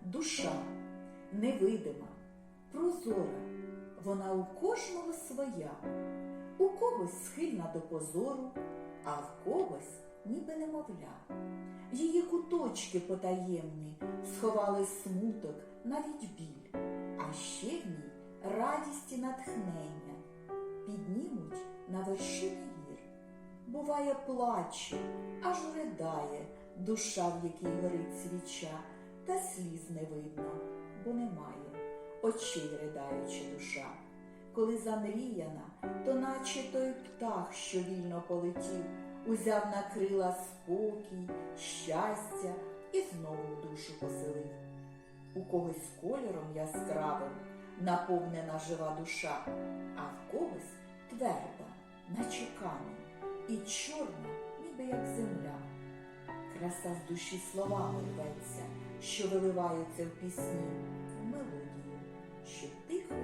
душа невидима, прозора, вона у кожного своя, у когось схильна до позору, а в когось ніби немовля. Її куточки потаємні сховали смуток, навіть біль, а ще в ній радість і натхнення піднімуть на вершини гір. Буває, плаче, аж ридає душа, в якій горить свіча, та сліз не видно, бо немає очей ридаючи душа. Коли замріяна, то наче той птах, що вільно полетів, узяв на крила спокій, щастя і знову душу поселив. У когось кольором яскравим наповнена жива душа, а в когось тверда, наче камінь, і чорна, ніби як земля. Краса з душі словами рветься, що виливаються в пісні, в мелодію, що тихо